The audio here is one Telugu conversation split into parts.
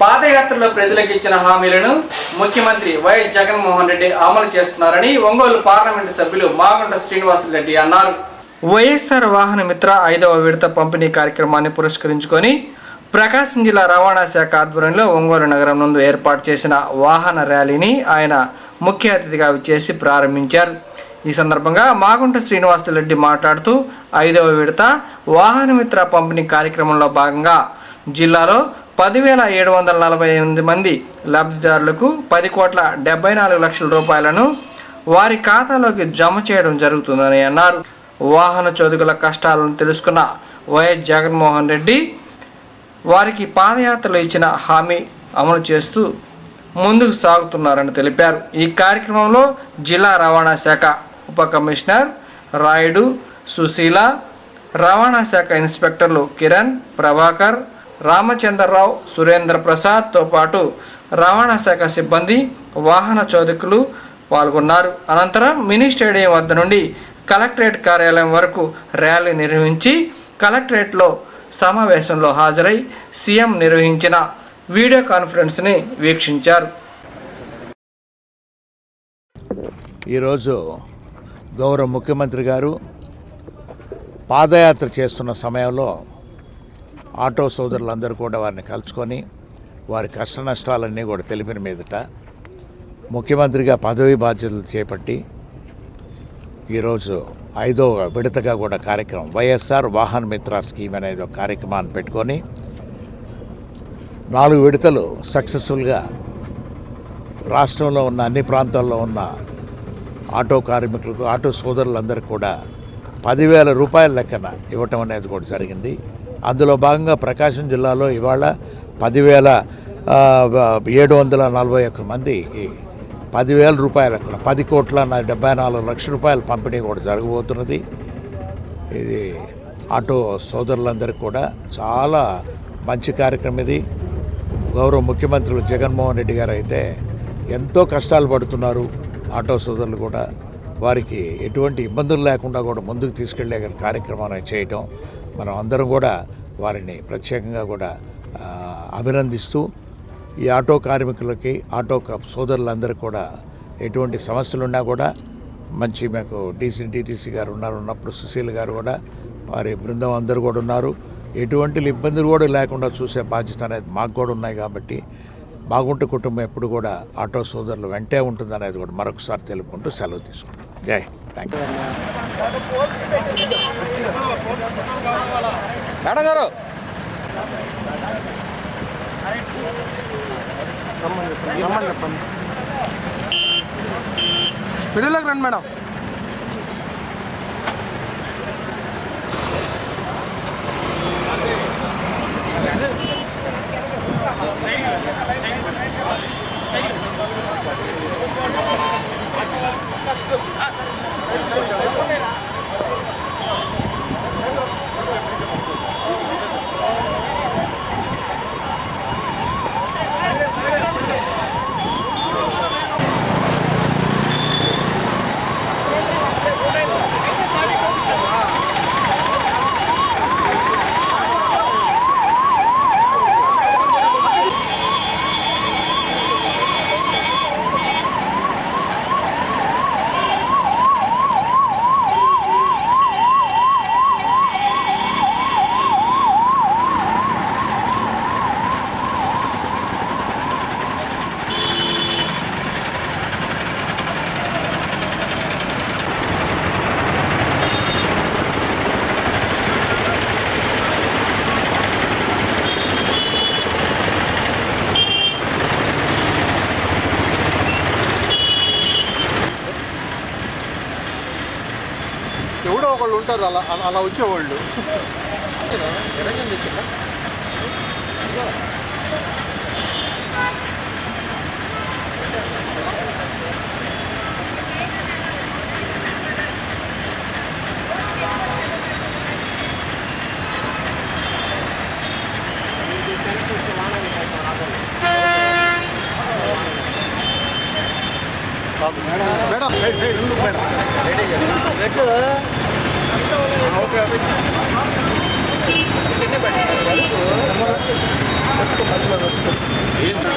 పాదయాత్రలో ప్రజలకు ఇచ్చిన హామీలను ముఖ్యమంత్రి వైఎస్ జగన్మోహన్ రెడ్డి అమలు చేస్తున్నారని ఒంగోలు పార్లమెంటు సభ్యులు మాగుంట శ్రీనివాసరెడ్డి అన్నారు. వైఎస్ఆర్ వాహన మిత్ర ఐదవ విడత పంపిణీ కార్యక్రమాన్ని పురస్కరించుకొని ప్రకాశం జిల్లా రవాణా శాఖ ఆధ్వర్యంలో ఒంగోలు నగరం నందు ఏర్పాటు చేసిన వాహన ర్యాలీని ఆయన ముఖ్య అతిథిగా విచ్చేసి ప్రారంభించారు. ఈ సందర్భంగా మాగుంట శ్రీనివాసరెడ్డి మాట్లాడుతూ ఐదవ విడత వాహన మిత్ర పంపిణీ కార్యక్రమంలో భాగంగా జిల్లాలో పదివేల ఏడు వందల నలభై ఎనిమిది మంది లబ్ధిదారులకు పది కోట్ల డెబ్బై నాలుగు లక్షల రూపాయలను వారి ఖాతాలోకి జమ చేయడం జరుగుతుందని అన్నారు. వాహన చోదుకుల కష్టాలను తెలుసుకున్న వైఎస్ జగన్మోహన్ రెడ్డి వారికి పాదయాత్రలో ఇచ్చిన హామీ అమలు చేస్తూ ముందుకు సాగుతున్నారని తెలిపారు. ఈ కార్యక్రమంలో జిల్లా రవాణా శాఖ ఉప కమిషనర్ రాయుడు సుశీల రవాణా శాఖ ఇన్స్పెక్టర్లు కిరణ్ ప్రభాకర్ రామచంద్రరావు సురేంద్ర ప్రసాద్తో పాటు రవాణా శాఖ సిబ్బంది వాహన చోదకులు పాల్గొన్నారు. అనంతరం మినీ స్టేడియం వద్ద నుండి కలెక్టరేట్ కార్యాలయం వరకు ర్యాలీ నిర్వహించి కలెక్టరేట్లో సమావేశంలో హాజరై సీఎం నిర్వహించిన వీడియో కాన్ఫరెన్స్ని వీక్షించారు. ఈరోజు గౌరవ ముఖ్యమంత్రి గారు పాదయాత్ర చేస్తున్న సమయంలో ఆటో సోదరులందరూ కూడా వారిని కలుసుకొని వారి కష్ట నష్టాలన్నీ కూడా తెలిపిన మీదట ముఖ్యమంత్రిగా పదవి బాధ్యతలు చేపట్టి ఈరోజు ఐదో విడతగా కూడా కార్యక్రమం వైఎస్ఆర్ వాహన్ మిత్ర స్కీమ్ అనేది ఒక కార్యక్రమాన్ని పెట్టుకొని నాలుగు విడతలు సక్సెస్ఫుల్గా రాష్ట్రంలో ఉన్న అన్ని ప్రాంతాల్లో ఉన్న ఆటో కార్మికులకు ఆటో సోదరులందరికీ కూడా పదివేల రూపాయల లెక్కన ఇవ్వటం అనేది కూడా జరిగింది. అందులో భాగంగా ప్రకాశం జిల్లాలో ఇవాళ పదివేల ఏడు వందల నలభై ఒక్క మందికి పదివేల రూపాయల పది కోట్ల డెబ్బై నాలుగు లక్షల రూపాయల పంపిణీ కూడా జరగబోతున్నది. ఇది ఆటో సోదరులందరికీ కూడా చాలా మంచి కార్యక్రమం ఇది. గౌరవ ముఖ్యమంత్రులు జగన్మోహన్ రెడ్డి గారు అయితే ఎంతో కష్టాలు పడుతున్నారు ఆటో సోదరులు కూడా. వారికి ఎటువంటి ఇబ్బందులు లేకుండా కూడా ముందుకు తీసుకెళ్ళే కార్యక్రమాన్ని చేయటం. మనం అందరం కూడా వారిని ప్రత్యేకంగా కూడా అభినందిస్తూ ఈ ఆటో కార్మికులకి ఆటో సోదరులందరికీ కూడా ఎటువంటి సమస్యలు ఉన్నా కూడా మంచి మాకు డీసీ గారు ఉన్నారు ఉన్నప్పుడు సుశీల్ గారు కూడా వారి బృందం అందరూ కూడా ఉన్నారు. ఎటువంటి ఇబ్బందులు కూడా లేకుండా చూసే బాధ్యత అనేది మాకు కూడా ఉన్నాయి కాబట్టి బాగుంట కుటుంబం ఎప్పుడు కూడా ఆటో సోదరులు వెంటే ఉంటుంది అనేది కూడా మరొకసారి తెలుపుకుంటూ సెలవు తీసుకుంటాం. జై థ్యాంక్ యూ మేడం గారు. మిడిల్లోకి రండి మేడం. ఉంటారు. అలా అలా- వచ్చేవాళ్ళు. మేడం. సైడ్ సైడ్ ఉండు మేడం. ఓకే ఏంటి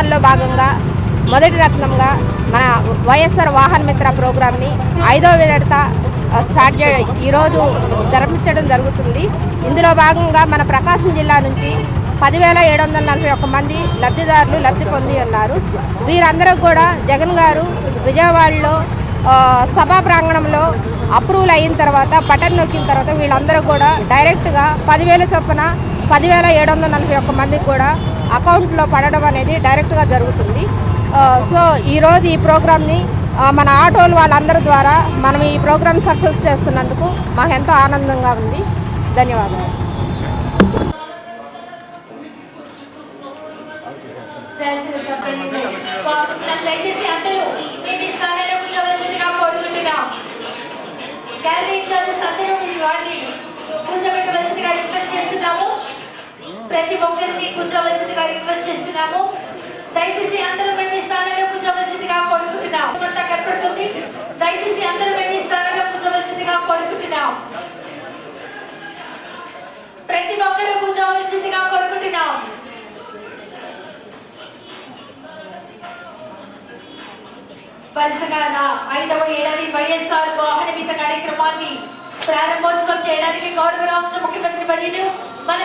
నవరత్నాల్లో భాగంగా మొదటి రత్నంగా మన వైఎస్ఆర్ వాహన మిత్ర ప్రోగ్రామ్ని ఐదో విడత స్టార్ట్ చే ఈరోజు జరిపించడం జరుగుతుంది. ఇందులో భాగంగా మన ప్రకాశం జిల్లా నుంచి పదివేల ఏడు వందల నలభై ఒక్క మంది లబ్ధిదారులు లబ్ధి పొంది ఉన్నారు. వీరందరూ కూడా జగన్ గారు విజయవాడలో సభా ప్రాంగణంలో అప్రూవల్ అయిన తర్వాత బటన్ నొక్కిన తర్వాత వీళ్ళందరూ కూడా డైరెక్ట్గా పదివేల చొప్పున పదివేల ఏడు వందల నలభై ఒక్క మందికి కూడా అకౌంట్లో పడడం అనేది డైరెక్ట్గా జరుగుతుంది. సో ఈరోజు ఈ ప్రోగ్రామ్ని మన ఆటోలు వాళ్ళందరి ద్వారా మనం ఈ ప్రోగ్రామ్ సక్సెస్ చేస్తున్నందుకు మాకు ఎంతో ఆనందంగా ఉంది. ధన్యవాదాలు. దయచేసి అందరూ మీ మీ స్థానాల్లో కూర్చోవలసిందిగా కోరుకుంటున్నాం గ్యాలరీ ఇన్ఛార్జెస్ అందరూ మీ వాడిని కూర్చోబెట్టవలసిందిగా రిక్వెస్ట్ చేస్తున్నాము ప్రతి ఒక్కరిని కూర్చోవలసిందిగా రిక్వెస్ట్ చేస్తున్నాము. దయచేసి అందరూ మేము ఈ స్థానంలో కూర్చోవలసిందిగా కోరుకుంటున్నాం. అంతా కనపడుతుంది. దయచేసి అందరూ మేము ఈ స్థానంలో కూర్చోవలసిందిగా కోరుకుంటున్నాం. ప్రతి ఒక్కరూ కూర్చోవలసిందిగా కోరుకుంటున్నాం. వరుసగా నా ఐదవ ఏడాది వైఎస్ఆర్ వాహన మిత కార్యక్రమాన్ని ప్రారంభోత్సవం చేయడానికి గౌరవ రాష్ట్ర ముఖ్యమంత్రి వర్యులు మన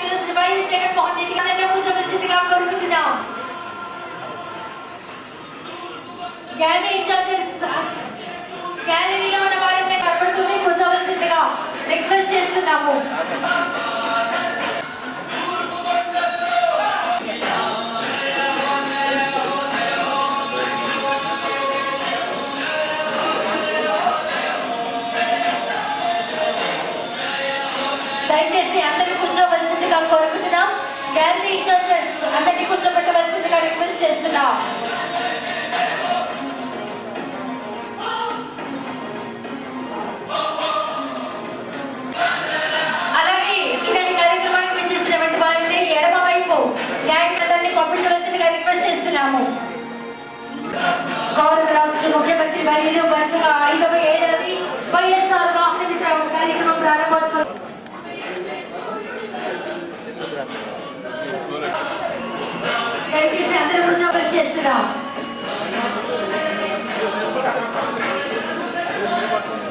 ప్రీతమ నాయకులు శ్రీ వైఎస్ జగన్మోహన్ రెడ్డి గారిలో కూర్చోవలసిందిగా కోరుకుంటున్నాం గ్యాలరీ ఇన్ఛార్జెస్ గ్యాలరీలో ఉన్న వారిని కనపడుతుంది కూర్చోవలసిందిగా రిక్వెస్ట్ చేస్తున్నాము దయచేసి అందరూ కూర్చోవలసిందిగా కోరుకుంటున్నాం గ్యాలరీ ఇన్ఛార్జెస్ అందరినీ కూర్చోబెట్టవలసిందిగా రిక్వెస్ట్ చేస్తున్నాం అలాగే చేస్తున్నాము. గౌరవ రాష్ట్ర ముఖ్యమంత్రి వర్యులు వరుసగా ఐదవ ఏడాది వైఎస్ఆర్ వాహన మిత్ర కార్యక్రమం ప్రారంభోత్సవం. దయచేసి అందరూ కూర్చోబడి చేస్తున్నాం సమర్పిస్తున్నారు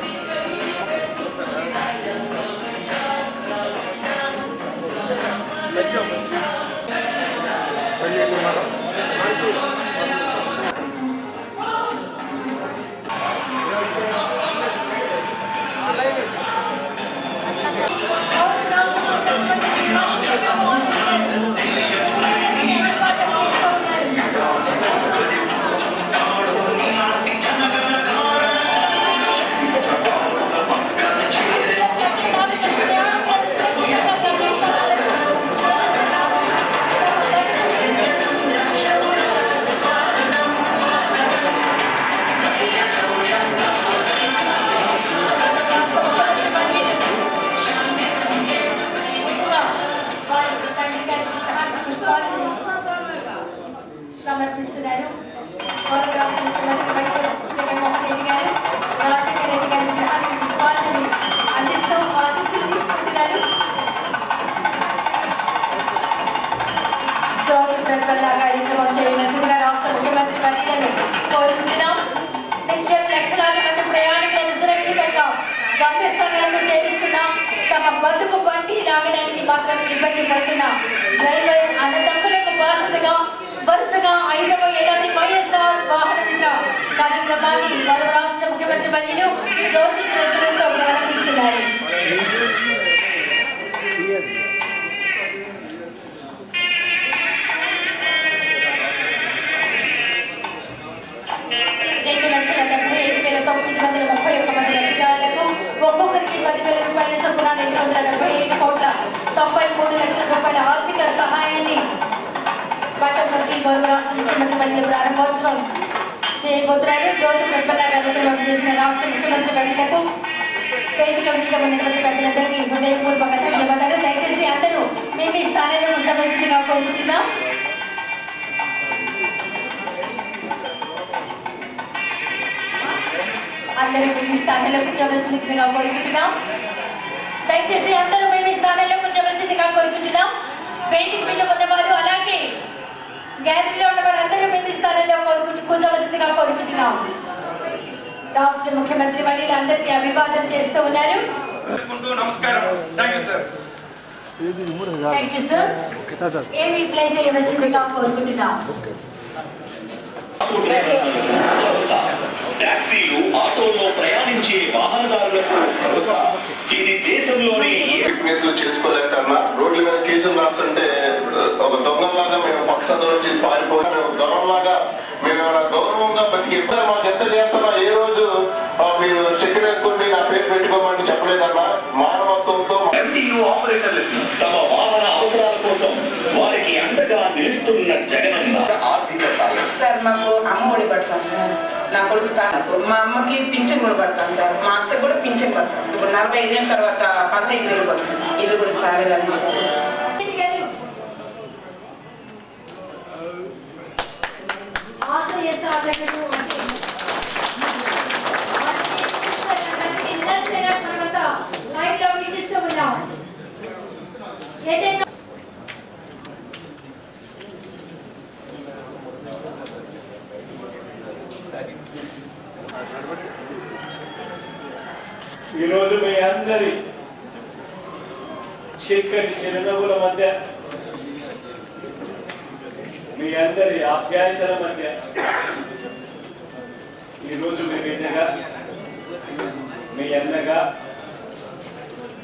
జ్యోతి ప్రజ్వల కార్యక్రమం చేయవలసిందిగా రాష్ట్ర ముఖ్యమంత్రి వర్యులను కోరుకుంటున్నాం. నిత్యం లక్షలాది మంది ప్రయాణికులను సురక్షితంగా గమ్యస్థానాలకు చేరుస్తున్నాం. తమ బతుకు బండి లాగడానికి మాత్రం ఇబ్బంది పడుతున్న డ్రైవర్ అన్నదమ్ములకు బాధ్యతగా వరుసగా ఐదవ ఏడాది వైఎస్ఆర్ వాహన మిత్ర కార్యక్రమాన్ని గౌరవ రాష్ట్ర ముఖ్యమంత్రి వర్యులు జ్యోతి ప్రజ్వలతో ప్రారంభిస్తున్నారు. గౌరవ ముఖ్యమంత్రి ప్రారంభోత్సవం. చేయబోతున్నారు జ్యోతి ప్రజల కార్యక్రమం చేసిన రాష్ట్ర ముఖ్యమంత్రి మహిళలకు వేదిక మీద ఉన్నటువంటి ప్రజలందరికీ హృదయపూర్వక ధన్యవాదాలు. దయచేసి అందరూ మేము ఈ స్థానంలో ఉండవలసిందిగా కోరుకుంటున్నాం. అందరూ మేము స్థానంలో కూర్చోవలసిందిగా కోరుకుంటున్నాం. దయచేసి అందరూ మేము స్థానంలో కూర్చోవలసిందిగా కోరుకుంటున్నాం. వేదిక మీద ఉన్నవారు అలాగే గ్యాలరీలో ఉన్న వారందరూ మీ స్థానంలో కోరుకుంటూ కూర్చోవలసిందిగా కోరుకుంటున్నాం రాష్ట్ర ముఖ్యమంత్రి మళ్ళీ అందరికీ అభివాదం చేస్తూ ఉన్నారు. నమస్కారం. ఏమి ప్లే చేయవలసిందిగా కోరుకుంటున్నాం టాక్సీలు ఆటోలో ప్రయాణించే వాహనదారులకు భరోసా. ఇది దేశంలోని చేసుకోలేకన్నా రోడ్ల మీద కేసులు రాస్తుంటే ఒక దొంగలాగా మేము పక్షాల నుంచి పారిపోయి. దొరంలాగా మేము గౌరవంగా బతికి మాకు ఎంత చేస్తున్నా ఏ రోజు మీరు చక్కెర వేసుకోండి నా పేరు పెట్టుకోమని చెప్పలేదన్నా మానవత్వంతో ఎంటీయూ ఆపరేటర్లకు తమ వాహన అవసరాల కోసం వారికి అండగా నిలుస్తున్న జగనన్న. ఆర్థిక సాయం. సార్ మాకు అమ్మ ఒడి పడతాం సార్. నా కొడుకు మా అమ్మకి పింఛన్ కూడా పడతాం సార్. మా అత్త కూడా పింఛన్ పడతాం. ఇప్పుడు నలభై ఐదేళ్ళ తర్వాత పదహైదు వేలు పడుతుంది. ఇల్లు కూడా సార్ అందించారు లైవ్లో వీక్షిస్తూ ఉన్నాం ఏదైనా ఈరోజు మీ అందరి చీకటి చిరునవ్వుల మధ్య మీ అందరి ఆప్యాయతల మధ్య ఈరోజు మీ బిడ్డగా మీ అన్నగా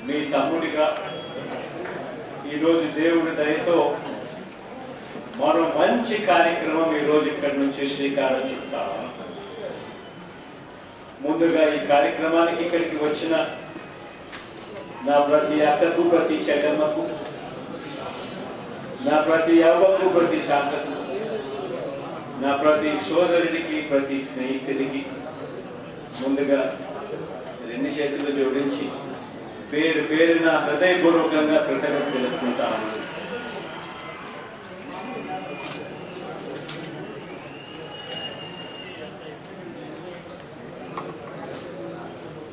మీ తమ్ముడిగా ఈరోజు దేవుడి దయతో మరో మంచి కార్యక్రమం ఈరోజు ఇక్కడి నుంచి శ్రీకారం చుట్టాము ముందుగా ఈ కార్యక్రమానికి ఇక్కడికి వచ్చిన నా ప్రతి అక్కకు ప్రతి చెల్లమ్మకు నా ప్రతి అవ్వకు ప్రతి తాతకు నా ప్రతి సోదరుడికి ప్రతి స్నేహితుడికి ముందుగా రెండు చేతులు జోడించి పేరు పేరు నా హృదయపూర్వకంగా కృతజ్ఞత తెలుసుకుంటాను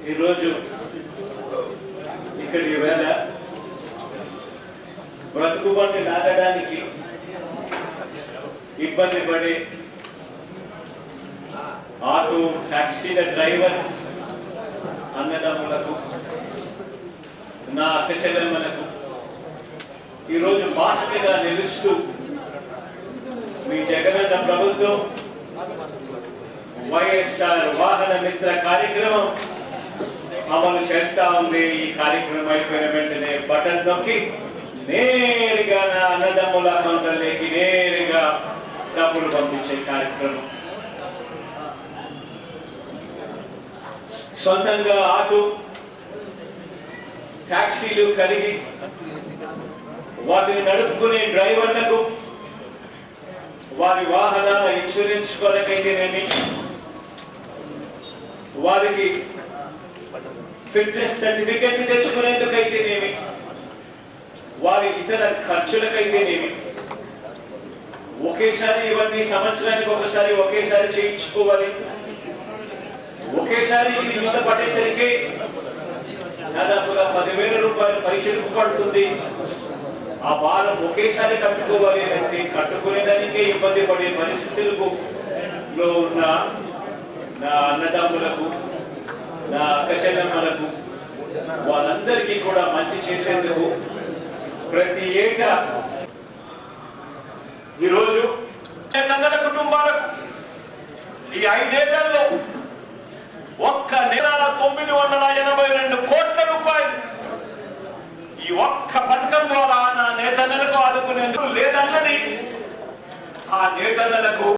ఈరోజు ఇక్కడికి వేళ బ్రతుకుబండి నాటడానికి ఇబ్బంది పడి ఆటో టాక్సీల డ్రైవర్ అన్నదమ్ములకు నా అక్క చెల్లెమ్మలకు ఈరోజు మాస్టర్గా నిలుస్తూ మీ జగనన్న ప్రభుత్వం వైఎస్ఆర్ వాహన మిత్ర కార్యక్రమం అమలు చేస్తా ఉంది. ఈ కార్యక్రమం అయిపోయిన వెంటనే బటన్ నొక్కి నేరుగా నా అన్నదమ్ముల అకౌంట్లోకి నేరుగా డబ్బులు పంపించే కార్యక్రమం. సొంతంగా ఆటో టాక్సీలు కలిగి వాటిని నడుపుకునే డ్రైవర్లకు వారి వాహనాల ఇన్సూరెన్స్ కొరకైతేనేమి వారికి ఫిట్నెస్ సర్టిఫికెట్ తెచ్చుకునేందుకైతేనేమి వారి ఇతర ఖర్చులకైతేనేమి? ఒకేసారి ఇవన్నీ సంవత్సరానికి ఒకసారి ఒకేసారి చేయించుకోవాలి. ఒకేసారి ఇది యుద్ధ పడేసరికి దాదాపుగా పదివేల రూపాయలు పైసలకు పడుతుంది. ఆ భారం ఒకేసారి కట్టుకోవాలి అంటే కట్టుకునేదానికే ఇబ్బంది పడే పరిస్థితులకు లో ఉన్న నా అన్నదమ్ములకు నా అక్క చెల్లెమ్మలకు వాళ్ళందరికీ కూడా మంచి చేసేందుకు ప్రతి ఏటా. ఈరోజు కన్నడ కుటుంబాలకు ఈ ఐదేళ్ళలో ఒక్క నెల తొమ్మిది వందల ఎనభై రెండు కోట్ల రూపాయలు. ఈ ఒక్క పథకం ద్వారా నా నేతన్నలకు ఆదుకునేందుకు లేదన్నది ఆ నేతన్నలకు